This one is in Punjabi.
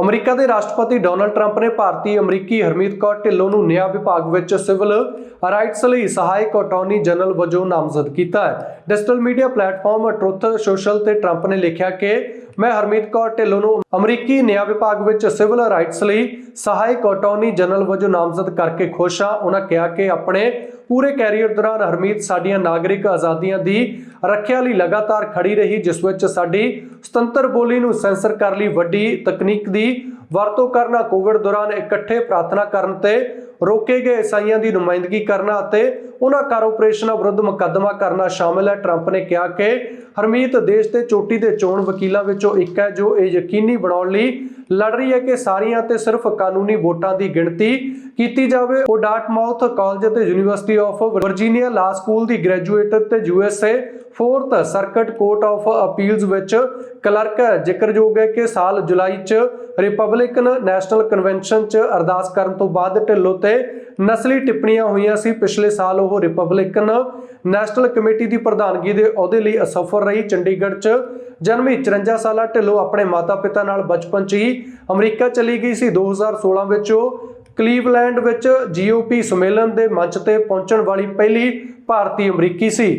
ਅਮਰੀਕਾ ਦੇ ਰਾਸ਼ਟਰਪਤੀ ਡੋਨਲਡ ਟਰੰਪ ਨੇ ਭਾਰਤੀ ਅਮਰੀਕੀ ਹਰਮੀਤ ਕੌਰ ਢਿੱਲੋਂ ਨੂੰ ਨਿਆਂ ਵਿਭਾਗ ਵਿੱਚ ਸਿਵਲ ਰਾਈਟਸ ਲਈ ਸਹਾਇਕ ਅਟਾਰਨੀ ਜਨਰਲ ਵਜੋਂ ਨਾਮਜ਼ਦ ਕੀਤਾ ਹੈ। Digital media platform Truth Social ਤੇ ਟਰੰਪ ਨੇ ਲਿਖਿਆ ਕਿ ਮੈਂ ਹਰਮੀਤ ਕੌਰ ਢਿੱਲੋਂ ਨੂੰ ਅਮਰੀਕੀ ਨਿਆਂ ਵਿਭਾਗ ਵਿੱਚ ਸਿਵਲ ਰਾਈਟਸ ਲਈ ਸਹਾਇਕ ਅਟਾਰਨੀ ਜਨਰਲ ਵਜੋਂ ਨਾਮਜ਼ਦ ਕਰਕੇ ਖੁਸ਼ ਹਾਂ। ਉਹਨਾਂ ਕਿਹਾ ਕਿ ਆਪਣੇ ਪੂਰੇ ਕੈਰੀਅਰ ਦੌਰਾਨ ਹਰਮੀਤ ਸਾਡੀਆਂ ਨਾਗਰਿਕ ਆਜ਼ਾਦੀਆਂ ਦੀ ਰੱਖਿਆ ਲਈ ਲਗਾਤਾਰ ਖੜੀ ਰਹੀ, ਜਿਸ ਵਿੱਚ ਸਾਡੀ ਸੁਤੰਤਰ ਬੋਲੀ ਨੂੰ ਸੈਂਸਰ ਕਰਨ ਲਈ ਵੱਡੀ ਤਕਨੀਕ ਦੀ ਵਰਤੋਂ ਕਰਨਾ, ਕੋਵਿਡ ਦੌਰਾਨ ਇਕੱਠੇ ਪ੍ਰਾਰਥਨਾ ਕਰਨ ਤੇ ਰੋਕੇ ਗਏ ਈਸਾਈਆਂ ਦੀ ਨੁਮਾਇੰਦਗੀ ਕਰਨਾ ਅਤੇ ਉਹਨਾਂ ਕਾਰਪੋਰੇਸ਼ਨਾਂ ਵਿਰੁੱਧ ਮੁਕੱਦਮਾ ਕਰਨਾ ਸ਼ਾਮਲ ਹੈ। ਟਰੰਪ ਨੇ ਕਿਹਾ ਕਿ ਹਰਮੀਤ ਦੇਸ਼ ਦੇ ਚੋਟੀ ਦੇ ਚੋਣ ਵਕੀਲਾਂ ਵਿੱਚੋਂ ਇੱਕ ਹੈ ਜੋ ਇਹ ਯਕੀਨੀ ਬਣਾਉਣ ਲਈ ਲੜ ਰਹੀ ਹੈ ਕਿ ਸਾਰੀਆਂ ਤੇ ਸਿਰਫ ਕਾਨੂੰਨੀ ਵੋਟਾਂ ਦੀ ਗਿਣਤੀ ਕੀਤੀ ਜਾਵੇ। ਉਹ ਡਾਰਟਮਾਊਥ ਕਾਲਜ ਅਤੇ university of Virginia law school the graduate ਤੇ USA fourth circuit court of appeals ਵਿੱਚ ਕਲਰਕ ਹੈ ਜ਼ਿਕਰਯੋਗ ਹੈ ਕਿ ਸਾਲ ਜੁਲਾਈ 'ਚ ਰਿਪਬਲਿਕਨ ਨੈਸ਼ਨਲ ਕਨਵੈਨਸ਼ਨ 'ਚ ਅਰਦਾਸ ਕਰਨ ਤੋਂ ਬਾਅਦ ਢਿੱਲੋਂ ਤੇ ਨਸਲੀ ਟਿੱਪਣੀਆਂ ਹੋਈਆਂ ਸੀ। ਪਿਛਲੇ ਸਾਲ ਉਹ ਰਿਪਬਲਿਕਨ ਨੈਸ਼ਨਲ ਕਮੇਟੀ ਦੀ ਪ੍ਰਧਾਨਗੀ ਦੇ ਅਹੁਦੇ ਲਈ ਅਸਫਲ ਰਹੀ। ਚੰਡੀਗੜ੍ਹ 'ਚ ਜਨਮੀ 54 ਸਾਲਾ ਢਿੱਲੋਂ ਆਪਣੇ ਮਾਤਾ-ਪਿਤਾ ਨਾਲ ਬਚਪਨ 'ਚ ਹੀ ਅਮਰੀਕਾ ਚਲੀ ਗਈ ਸੀ। 2016 ਵਿੱਚ ਉਹ ਕਲੀਵਲੈਂਡ ਵਿੱਚ ਜੀਓਪੀ ਸੰਮੇਲਨ ਦੇ ਮੰਚ ਤੇ ਪਹੁੰਚਣ ਵਾਲੀ ਪਹਿਲੀ ਭਾਰਤੀ ਅਮਰੀਕੀ ਸੀ।